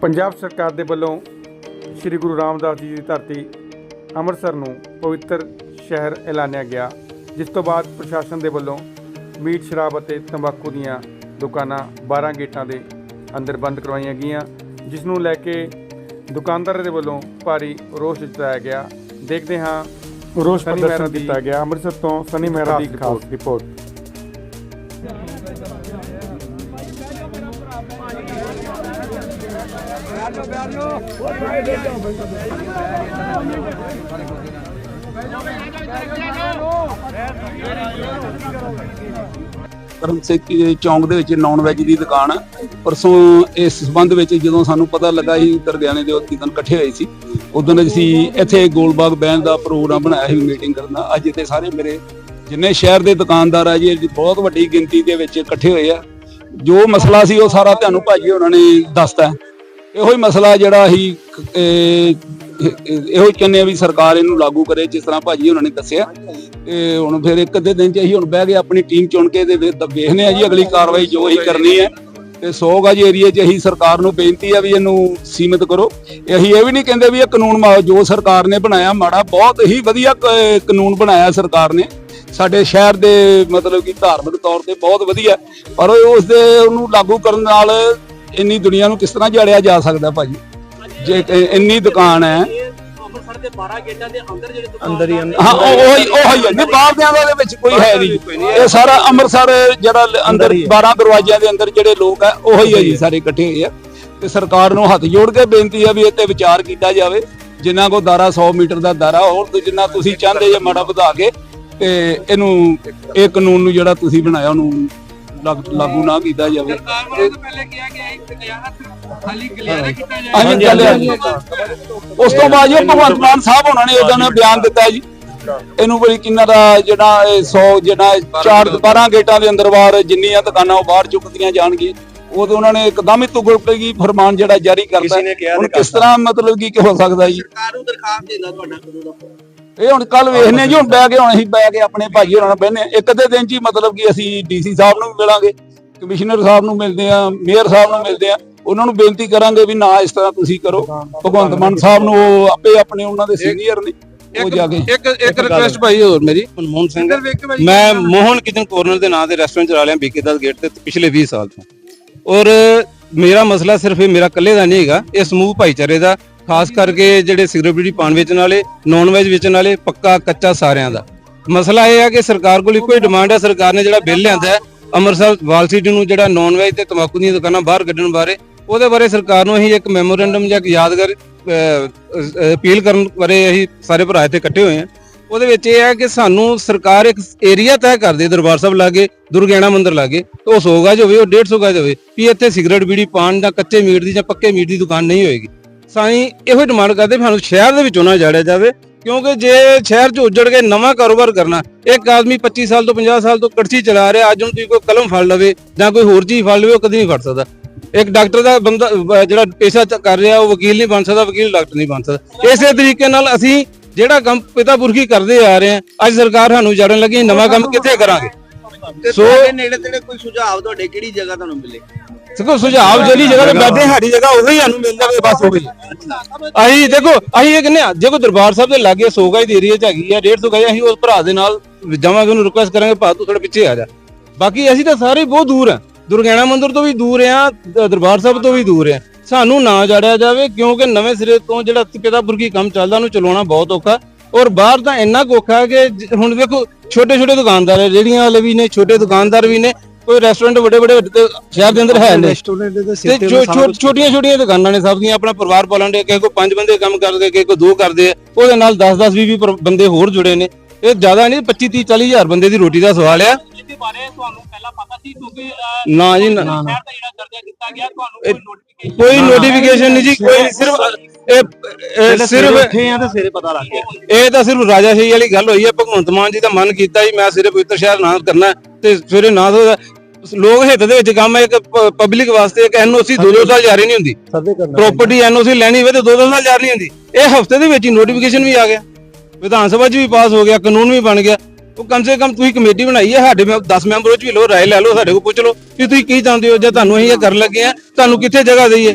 ਪੰਜਾਬ ਸਰਕਾਰ ਦੇ ਵੱਲੋਂ ਸ੍ਰੀ ਗੁਰੂ ਰਾਮਦਾਸ ਜੀ ਦੀ ਧਰਤੀ ਅੰਮ੍ਰਿਤਸਰ ਨੂੰ ਪਵਿੱਤਰ ਸ਼ਹਿਰ ਐਲਾਨਿਆ ਗਿਆ ਜਿਸ ਤੋਂ ਬਾਅਦ ਪ੍ਰਸ਼ਾਸਨ ਦੇ ਵੱਲੋਂ ਮੀਟ ਸ਼ਰਾਬ ਅਤੇ ਤੰਬਾਕੂ ਦੀਆਂ ਦੁਕਾਨਾਂ 12 ਗੇਟਾਂ ਦੇ ਅੰਦਰ ਬੰਦ ਕਰਵਾਈਆਂ ਗਈਆਂ ਜਿਸ ਨੂੰ ਲੈ ਕੇ ਦੁਕਾਨਦਾਰਾਂ ਦੇ ਵੱਲੋਂ ਭਾਰੀ ਰੋਸ ਜਤਾਇਆ ਗਿਆ। ਦੇਖਦੇ ਹਾਂ ਰੋਸ ਪ੍ਰਦਰਸ਼ਨ ਕੀਤਾ ਗਿਆ। ਅੰਮ੍ਰਿਤਸਰ ਤੋਂ ਸਨੀ ਮਹਿਰਾ ਦੀ ਖਾਸ ਰਿਪੋਰਟ। ਕਰਮ ਸਿੰਘ ਚੌਂਕ ਦੇ ਵਿੱਚ ਨਾਨ ਵੈਜ ਦੀ ਦੁਕਾਨ ਹੈ ਪਰਸੋਂ ਇਸ ਸਬੰਧ ਵਿੱਚ ਜਦੋਂ ਸਾਨੂੰ ਪਤਾ ਲੱਗਾ ਸੀ ਦਰਗਿਆਨੇ ਦੇ ਉਦਨ ਇਕੱਠੇ ਹੋਏ ਸੀ, ਉਦੋਂ ਅਸੀਂ ਇੱਥੇ ਗੋਲਬਾਗ ਬੈਂਡ ਦਾ ਪ੍ਰੋਗਰਾਮ ਬਣਾਇਆ ਸੀ, ਮੀਟਿੰਗ ਕਰਨ ਦਾ। ਅੱਜ ਇੱਥੇ ਸਾਰੇ ਮੇਰੇ ਜਿੰਨੇ ਸ਼ਹਿਰ ਦੇ ਦੁਕਾਨਦਾਰ ਆ ਜੀ, ਇਹ ਬਹੁਤ ਵੱਡੀ ਗਿਣਤੀ ਦੇ ਵਿੱਚ ਇਕੱਠੇ ਹੋਏ ਆ। ਜੋ ਮਸਲਾ ਸੀ, ਉਹ ਸਾਰਾ ਤੁਹਾਨੂੰ ਭਾਜੀ ਉਹਨਾਂ ਨੇ ਦੱਸਤਾ। ਇਹੋ ਹੀ ਮਸਲਾ ਜਿਹੜਾ ਅਸੀਂ ਇਹੋ ਹੀ ਕਹਿੰਦੇ ਆ ਵੀ ਸਰਕਾਰ ਇਹਨੂੰ ਲਾਗੂ ਕਰੇ, ਜਿਸ ਤਰ੍ਹਾਂ ਭਾਜੀ ਉਹਨਾਂ ਨੇ ਦੱਸਿਆ। ਤੇ ਹੁਣ ਫਿਰ ਇੱਕ ਅੱਧੇ ਦਿਨ ਚ ਅਸੀਂ ਹੁਣ ਬਹਿ ਕੇ ਆਪਣੀ ਟੀਮ ਚੁਣ ਕੇ ਤੇ ਵੇ- ਵੇਖਦੇ ਆ ਜੀ ਅਗਲੀ ਕਾਰਵਾਈ ਜੋ ਅਸੀਂ ਕਰਨੀ ਹੈ। ਤੇ 100 ਗਜ ਏਰੀਆ 'ਚ ਅਸੀਂ ਸਰਕਾਰ ਨੂੰ ਬੇਨਤੀ ਆ ਵੀ ਇਹਨੂੰ ਸੀਮਿਤ ਕਰੋ। ਅਸੀਂ ਇਹ ਵੀ ਨਹੀਂ ਕਹਿੰਦੇ ਵੀ ਇਹ ਕਾਨੂੰਨ ਮਾ- ਜੋ ਸਰਕਾਰ ਨੇ ਬਣਾਇਆ ਮਾੜਾ, ਬਹੁਤ ਹੀ ਵਧੀਆ ਕਾਨੂੰਨ ਬਣਾਇਆ ਸਰਕਾਰ ਨੇ। ਸਾਡੇ ਸ਼ਹਿਰ ਦੇ ਮਤਲਬ ਕਿ ਧਾਰਮਿਕ ਤੌਰ ਤੇ ਬਹੁਤ ਵਧੀਆ। ਪਰ ਉਹ ਉਸ ਦੇ ਉਹਨੂੰ ਲਾਗੂ ਕਰਨ ਨਾਲ ਇੰਨੀ ਦੁਨੀਆ ਨੂੰ ਕਿਸ ਤਰ੍ਹਾਂ ਜਾੜਿਆ ਜਾ ਸਕਦਾ ਭਾਜੀ? ਜੇ ਇੰਨੀ ਦੁਕਾਨ ਹੈ। ਅੰਮ੍ਰਿਤਸਰ ਦੇ 12 ਗੇਟਾਂ ਦੇ ਅੰਦਰ ਜਿਹੜੇ ਅੰਦਰ ਹੀ ਹਾਂ ਉਹ ਉਹ ਹੀ ਉਹ ਹੀ ਹੈ। ਨਹੀਂ ਬਾਹਰ ਦਿਆਂ ਦਾ ਵਿੱਚ ਕੋਈ ਹੈ ਨਹੀਂ। ਇਹ ਸਾਰਾ ਅੰਮ੍ਰਿਤਸਰ ਜਿਹੜਾ ਲ- ਅੰਦਰ 12 ਦਰਵਾਜ਼ਿਆਂ ਦੇ ਅੰਦਰ ਜਿਹੜੇ ਲੋਕ ਆ ਉਹ ਹੀ ਹੈ। ਜੀ ਸਾਰੇ ਇਕੱਠੇ ਹੋਏ ਆ ਤੇ ਸਰਕਾਰ ਨੂੰ ਹੱਥ ਜੋੜ ਕੇ ਬੇਨਤੀ ਆ ਵੀ ਇਹ ਤੇ ਵਿਚਾਰ ਕੀਤਾ ਜਾਵੇ। ਜਿੰਨਾ ਕੋ ਦਾਰਾ 100 ਮੀਟਰ ਦਾ ਦਾਰਾ ਹੋਰ ਤੇ ਜਿੰਨਾ ਤੁਸੀਂ ਚਾਹੁੰਦੇ ਜੇ ਮਾੜਾ ਵਧਾ ਕੇ ਤੇ ਇਹਨੂੰ ਇਹ ਕਾਨੂੰਨ ਨੂੰ ਜਿਹੜਾ ਤੁਸੀਂ ਬਣਾਇਆ ਉਹਨੂੰ ਲਾਗ- ਲਾਗੂ ਨਾ ਕੀਤਾ ਜਾਵੇ। ਸਰਕਾਰ ਵੱਲੋਂ ਤਾਂ ਪਹਿਲੇ ਕਿਹਾ ਗਿਆ ਹੈ ਕਿ ਗਲਿਆਰਾ ਖਾਲੀ ਗਲਿਆਰਾ ਕੀਤਾ ਜਾਏ। ਹਾਂਜੀ ਚੱਲਿਆ ਜੀ। ਉਸ ਤੋਂ ਬਾਅਦ ਜੀ ਭਗਵੰਤ ਮਾਨ ਸਾਹਿਬ ਉਹਨਾਂ ਨੇ ਉਹਦਾ ਬਿਆਨ ਦਿੱਤਾ ਜੀ। ਇਹਨੂੰ ਬੜੀ ਕਿੰਨਾ ਦਾ ਜਿਹੜਾ 100 ਜਿਹੜਾ 4 12 ਗੇਟਾਂ। ਦੇ ਅੰਦਰ ਬਾਹਰ ਜਿੰਨੀਆਂ ਦੁਕਾਨਾਂ ਉਹ ਬਾਹਰ ਚੁੱਕਦੀਆਂ ਜਾਣਗੀਆਂ। ਉਦੋਂ ਉਹਨਾਂ ਨੇ ਇੱਕਦਮ ਹੀ ਤੁਗਲਕੀ ਫਰਮਾਨ ਜਿਹੜਾ ਜਾਰੀ ਕਰਤਾ। ਕਿਸੇ ਨੇ ਕਿਹਾ ਹੁਣ ਤੇ ਕਿਸ ਤਰ੍ਹਾਂ ਮਤਲਬ ਕੀ ਹੋ ਸਕਦਾ ਜੀ? ਸਰਕਾਰ ਨੂੰ ਦਰਖਾਸਤ ਦੇਣਾ ਤੁਹਾਡਾ। ਕਦੋਂ ਦਾ ਇਹ ਹੁਣ ਕੱਲ ਵੇਖਨੇ ਜੀ ਹੁਣ ਬਹਿ ਕੇ ਹੁਣ ਅਸੀਂ ਬਹਿ ਕੇ ਆਪਣੇ ਭਾਈ ਹੋਰਾਂ ਨਾਲ ਬਹਿਨੇ ਇੱਕ ਅੱਧੇ ਦਿਨ ਚ ਹੀ ਮਤਲਬ ਕਿ ਅਸੀਂ ਡੀਸੀ ਸਾਹਿਬ ਨੂੰ ਵੀ ਮਿਲਾਂਗੇ ਕਮਿਸ਼ਨਰ ਸਾਹਿਬ ਨੂੰ ਮਿਲਦੇ ਆ ਮੇਅਰ ਸਾਹਿਬ ਨੂੰ ਮਿਲਦੇ ਆ ਉਹਨਾਂ ਨੂੰ ਬੇਨਤੀ ਕਰਾਂਗੇ ਵੀ ਨਾ ਇਸ ਤਰ੍ਹਾਂ ਤੁਸੀਂ ਕਰੋ। ਭਗਵੰਤ ਮਾਨ ਸਾਹਿਬ ਨੂੰ ਉਹ ਆਪੇ ਆਪਣੇ ਉਹਨਾਂ ਦੇ ਸੀਨੀਅਰ ਨੇ ਉਹ ਜਾ ਕੇ ਇੱਕ ਇੱਕ ਰਿਕੁਐਸਟ ਭਾਈ ਹੋਰ ਮੇਰੀ ਮਨਮੋਹਨ ਸਿੰਘ। ਮੈਂ ਮੋਹਨ ਕਿਚਨ ਕੋਰਨਰ ਦੇ ਨਾਂ ਤੇ ਰੈਸਟੋਰੈਂਟ ਚਲਾ ਲਿਆ ਬੀਕੇ ਦਾ ਗੇਟ ਤੇ ਪਿਛਲੇ 20 ਸਾਲ ਤੋਂ। ਔਰ ਮੇਰਾ ਮਸਲਾ ਸਿਰਫ ਇਹ ਮੇਰਾ ਇਕੱਲੇ ਦਾ ਨਹੀਂ ਹੈਗਾ ਇਹ ਸਮੂਹ ਭਾਈਚਾਰੇ ਦਾ ਖਾਸ ਕਰਕੇ ਜਿਹੜੇ ਸਿਗਰਟ ਬੀੜੀ ਪਾਨ ਵੇਚਣ ਵਾਲੇ ਨੌਨ ਵੈਜ ਵੇਚਣ ਵਾਲੇ ਪੱਕਾ ਕੱਚਾ ਸਾਰਿਆਂ ਦਾ। ਮਸਲਾ ਇਹ ਹੈ ਕਿ ਸਰਕਾਰ ਕੋਲ ਇੱਕੋ ਹੀ ਡਿਮਾਂਡ ਹੈ ਸਰਕਾਰ ਨੇ ਜਿਹੜਾ ਬਿੱਲ ਲਿਆਂਦਾ ਹੈ, ਅੰਮ੍ਰਿਤਸਰ ਵਾਲ ਸਿਟੀ ਨੂੰ ਜਿਹੜਾ ਨੌਨ ਵੈਜ ਤੇ ਤੰਬਾਕੂ ਦੀਆਂ ਦੁਕਾਨਾਂ ਬਾਹਰ ਕੱਢਣ ਬਾਰੇ, ਉਹਦੇ ਬਾਰੇ ਸਰਕਾਰ ਨੂੰ ਅਸੀਂ ਇੱਕ ਮੈਮੋਰੈਂਡਮ ਜਾਂ ਇੱਕ ਯਾਦਗਾਰ ਅਪੀਲ ਕਰਨ ਬਾਰੇ ਅਸੀਂ ਸਾਰੇ ਭਰਾ ਇੱਥੇ ਇਕੱਠੇ ਹੋਏ ਹਾਂ। ਉਹਦੇ ਵਿੱਚ ਇਹ ਹੈ ਕਿ ਸਾਨੂੰ ਸਰਕਾਰ ਇੱਕ ਏਰੀਆ ਤੈਅ ਕਰ ਦੇ, ਦਰਬਾਰ ਸਾਹਿਬ ਲਾਗੇ, ਦੁਰਗਿਆਣਾ ਮੰਦਿਰ ਲਾਗੇ ਉਹ 100 ਗਜ ਹੋਵੇ, ਉਹ 150 ਗਜ ਹੋਵੇ, ਵੀ ਇੱਥੇ ਸਿਗਰਟ ਬੀੜੀ ਪਾਨ ਜਾਂ ਕੱਚੇ ਮੀਟ ਦੀ ਜਾਂ ਪੱਕੇ ਮੀਟ ਦੀ ਦੁਕਾਨ ਨਹੀਂ ਹੋਏਗੀ। ਸਾਈਂ ਇਹੋ ਡਿਮਾਂਡ ਕਰਦੇ ਵੀ ਸਾਨੂੰ ਸ਼ਹਿਰ ਦੇ ਵਿੱਚੋਂ ਨਾ ਜਾੜਿਆ ਜਾਵੇ। ਕਿਉਂਕਿ ਜੇ ਸ਼ਹਿਰ 'ਚ ਉੱਜੜ ਕੇ ਨਵਾਂ ਕਾਰੋਬਾਰ ਕਰਨਾ ਇੱਕ ਆਦਮੀ 25 ਸਾਲ ਤੋਂ 50 ਸਾਲ ਤੋਂ ਕੜਛੀ ਚਲਾ ਰਿਹਾ ਅੱਜ ਨੂੰ ਤੁਸੀਂ ਕੋਈ ਕਲਮ ਫੜ ਲਵੇ ਜਾਂ ਕੋਈ ਹੋਰ ਚੀਜ਼ ਫੜ ਲਵੇ ਉਹ ਕਦੀ ਨਹੀਂ ਫੜ ਸਕਦਾ। ਇੱਕ ਡਾਕਟਰ ਦਾ ਬੰਦਾ ਜਿਹੜਾ ਪੇਸ਼ਾ ਕਰ ਰਿਹਾ ਉਹ ਵਕੀਲ ਨਹੀਂ ਬਣ ਸਕਦਾ ਵਕੀਲ ਡਾਕਟਰ ਨਹੀਂ ਬਣ ਸਕਦਾ। ਇਸੇ ਤਰੀਕੇ ਨਾਲ ਅਸੀਂ ਜਿਹੜਾ ਕੰਮ ਪਿਤਾ ਪੁਰਖੀ ਕਰਦੇ ਆ ਰਹੇ ਹਾਂ ਅੱਜ ਸਰਕਾਰ ਸਾਨੂੰ ਜੜਨ ਲੱਗੀ ਨਵਾਂ ਕੰਮ ਕਿੱਥੇ ਕਰਾਂਗੇ? ਸੋ- ਨੇੜੇ ਤੇੜੇ ਕੋਈ ਸੁਝਾਅ ਤੁਹਾਡੇ ਕਿਹੜੀ ਜਗ੍ਹਾ ਤੁਹਾਨੂੰ ਮਿਲੇ? ਦੇਖੋ ਸੁਝਾਅ ਜਿਹੜੀ ਜਗ੍ਹਾ ਤੇ ਬੈਠੇ ਸਾਡੀ ਜਗ੍ਹਾ ਉਹੀ ਸਾਨੂੰ ਮਿਲ ਜਾਵੇ ਬਸ ਉਹੀ। ਅਸੀਂ ਦੇਖੋ ਅਸੀਂ ਇਹ ਕਹਿੰਦੇ ਆ ਜੇ ਕੋਈ ਦਰਬਾਰ ਸਾਹਿਬ ਦੇ ਲਾਗੇ 100 ਗਜ ਦੇ ਏਰੀਆ ਚ ਹੈਗੀ ਆ 150 ਗਜ ਅਸੀਂ ਉਸ ਭਰਾ ਦੇ ਨਾਲ ਜਾਵਾਂਗੇ ਉਹਨੂੰ ਰਿਕੁਐਸਟ ਕਰਾਂਗੇ ਭਾ ਤੂੰ ਥੋੜਾ ਪਿੱਛੇ ਆ ਜਾ। ਬਾਕੀ ਅਸੀਂ ਤਾਂ ਸਾਰੇ ਬਹੁਤ ਦੂਰ ਆ। ਦੁਰਗਿਆਣਾ ਮੰਦਿਰ ਤੋਂ ਵੀ ਦੂਰ ਆ ਦਰਬਾਰ ਸਾਹਿਬ ਤੋਂ ਵੀ ਦੂਰ ਆ। ਸਾਨੂੰ ਨਾ ਜਾੜਿਆ ਜਾਵੇ ਕਿਉਂਕਿ ਨਵੇਂ ਸਿਰੇ ਤੋਂ ਜਿਹੜਾ ਪਿਤਾ ਪੁਰਖੀ ਕੰਮ ਚੱਲਦਾ ਉਹਨੂੰ ਚਲਾਉਣਾ ਬਹੁਤ ਔਖਾ। ਔਰ ਬਾਹਰ ਤਾਂ ਇੰਨਾ ਔਖਾ ਕਿ ਹੁਣ ਵੇਖੋ ਛੋਟੇ ਛੋਟੇ ਦੁਕਾਨਦਾਰ ਹੈ ਰੇੜੀਆਂ ਵਾਲੇ ਵੀ ਨੇ ਛੋਟੇ ਦੁਕਾਨਦਾਰ ਵੀ ਨੇ। ਕੋਈ ਰੈਸਟੋਰੈਂਟ ਵੱਡੇ ਵੱਡੇ ਵੱਡੇ ਸ਼ਹਿਰ ਦੇ ਅੰਦਰ ਹੈ ਨੇ ਰੈਸਟੋਰੈਂਟ ਦੇ ਤੇ ਸਿਰ ਤੇ ਛੋਟੀਆਂ ਛੋਟੀਆਂ ਦੁਕਾਨਾਂ ਨੇ ਸਭ ਦੀਆਂ ਆਪਣਾ ਪਰਿਵਾਰ ਪਾਲਣ ਦੇ ਕਿਸੇ ਕੋ ਪੰਜ ਬੰਦੇ ਕੰਮ ਕਰਦੇ ਕਿਸੇ ਕੋ ਦੋ ਕਰਦੇ ਆ ਉਹਦੇ ਨਾਲ 10 10 20 20 ਬੰਦੇ ਹੋਰ ਜੁੜੇ ਨੇ। ਇਹ ਜ਼ਿਆਦਾ ਨਹੀਂ 25 30 40 ਹਜ਼ਾਰ ਬੰਦੇ ਦੀ ਰੋਟੀ ਦਾ ਸਵਾਲ ਆ। ਇਹਦੇ ਬਾਰੇ ਤੁਹਾਨੂੰ ਪਹਿਲਾਂ ਪਤਾ ਸੀ ਕਿਉਂਕਿ ਅਹ, ਨਾ ਜੀ ਨਾ ਸ਼ਹਿਰ ਦਾ ਜਿਹੜਾ ਦਰਜਾ ਦਿੱਤਾ ਗਿਆ ਤੁਹਾਨੂੰ ਕੋਈ ਨੋਟੀਫਿਕੇਸ਼ਨ ਕੋਈ ਨੋਟੀਫਿਕੇਸ਼ਨ ਨਹੀਂ ਜੀ ਕੋਈ ਨਹੀਂ, ਸਿਰਫ ਇਹ- ਸਿਰਫ ਉੱਠੇ ਆ ਤੇ ਸਵੇਰੇ ਪਤਾ ਲੱਗ ਗਿਆ। ਇਹ ਤਾਂ ਸਿਰਫ ਰਾਜਾਸ਼ਾਹੀ ਵਾਲੀ ਗੱਲ ਹੋਈ ਹੈ ਭਗਵੰਤ ਮਾਨ ਜੀ ਦਾ ਮਨ ਕੀਤਾ ਜੀ ਮੈਂ ਸਿਰਫ ਪਵਿੱਤਰ ਸ਼ਹਿਰ ਨਾ ਕਰਨਾ ਤੇ ਸਵੇਰੇ ਨਾ ਤੋਂ ਲੋਕ ਹਿੱਤ ਦੇ ਵਿੱਚ ਕੰਮ ਹੈ ਇੱਕ ਪਬਲਿਕ ਵਾਸਤੇ ਇੱਕ ਐਨਓਸੀ ਦੋ ਦੋ ਸਾਲ ਜਾਰੀ ਨਹੀਂ ਹੁੰਦੀ। ਸਰਵੇ ਕਰਨਾ ਪ੍ਰਾਪਰਟੀ ਐਨਓਸੀ ਲੈਣੀ ਹੋਵੇ ਤੇ ਦੋ ਦੋ ਸਾਲ ਜਾਰੀ ਨਹੀਂ ਹੁੰਦੀ। ਇਹ ਹਫ਼ਤੇ ਦੇ ਵਿੱਚ ਹੀ ਨੋਟੀਫਿਕੇਸ਼ਨ ਵੀ ਆ ਗਿਆ। ਵਿਧਾਨ ਸਭਾ 'ਚ ਵੀ ਪਾਸ ਹੋ ਗਿਆ ਕਾਨੂੰਨ ਵੀ ਬਣ ਗਿਆ। ਉਹ ਕਮ ਸੇ ਕਮ ਤੁਸੀਂ ਕਮੇਟੀ ਬਣਾਈ ਹੈ ਸਾਡੇ ਮੈਂ 10 ਮੈਂਬਰ ਚ ਵੀ ਲੋ ਰਾਏ ਲੈ ਲਓ ਸਾਡੇ ਕੋਲ ਪੁੱਛ ਲਓ ਕਿ ਤੁਸੀਂ ਕੀ ਚਾਹੁੰਦੇ ਹੋ ਜੇ ਤੁਹਾਨੂੰ ਅਸੀਂ ਇਹ ਕਰਨ ਲੱਗੇ ਆ ਤੁਹਾਨੂੰ ਕਿੱਥੇ ਜਗ੍ਹਾ ਦਈਏ?